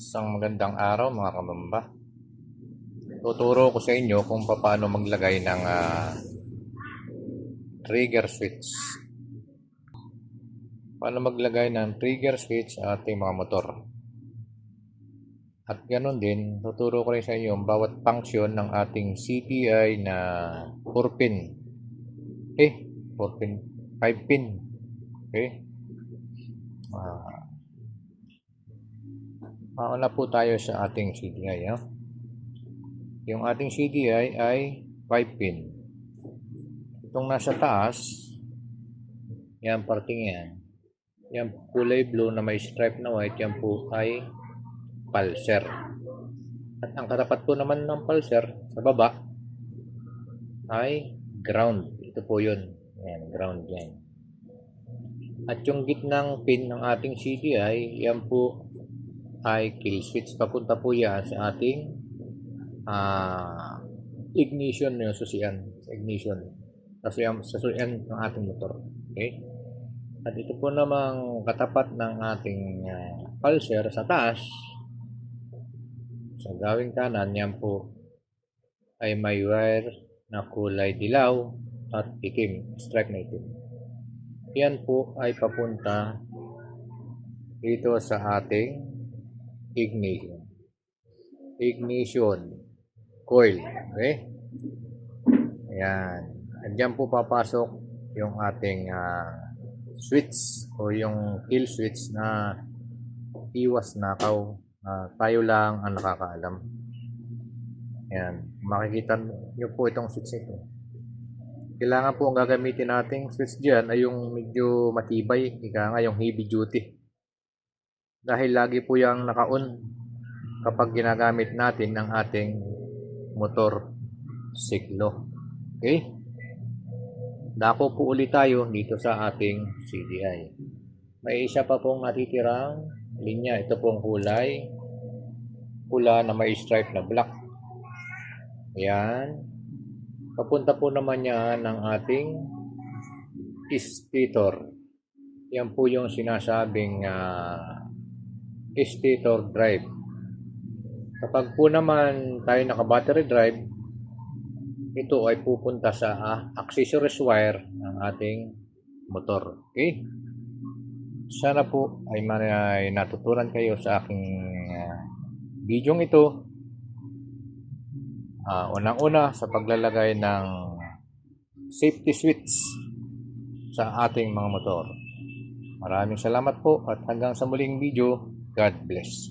Isang magandang araw mga kamamba. Tuturo ko sa inyo kung paano maglagay ng ah, trigger switch. Paano maglagay ng trigger switch sa ating mga motor. At ganoon din, tuturo ko rin sa inyo ang bawat function ng ating CPI na 4 pin. Eh, 4 pin, 5 pin. Okay? Ah, Mauna po tayo sa ating CDI. No? Yung ating CDI ay 5 pin. Itong nasa taas, yan parting yan. Yan kulay blue na may stripe na white, yan po ay pulser. At ang katapat po naman ng pulser sa baba ay ground. Ito po yun. Yan, ground yan. At yung gitnang pin ng ating CDI, yan po ay kill switch. Papunta po yan sa ating ah, ignition yung susian. Ignition. Kasi yung susian ng ating motor. Okay? At ito po namang katapat ng ating ah, pulser sa taas. Sa gawing kanan, yan po ay may wire na kulay dilaw at itim. Stripe na itim. Yan po ay papunta dito sa ating ignition. Ignition coil. Okay? Ayan. Andiyan po papasok yung ating ah, switch o yung kill switch na iwas nakaw. na tayo lang ang nakakaalam. Ayan. Makikita nyo po itong switch nito. Kailangan po ang gagamitin nating switch dyan ay yung medyo matibay. Ika nga yung heavy duty dahil lagi po yung naka-on kapag ginagamit natin ng ating motor siglo. Okay? Dako po ulit tayo dito sa ating CDI. May isa pa pong natitirang linya. Ito pong kulay. Pula na may stripe na black. Ayan. Papunta po naman yan ng ating stator. Yan po yung sinasabing ah, stator drive. Kapag po naman tayo naka-battery drive, ito ay pupunta sa ah, accessories wire ng ating motor. Okay? Sana po ay may natutunan kayo sa aking ah, video ito. Ah, unang-una sa paglalagay ng safety switch sa ating mga motor. Maraming salamat po at hanggang sa muling video, God bless.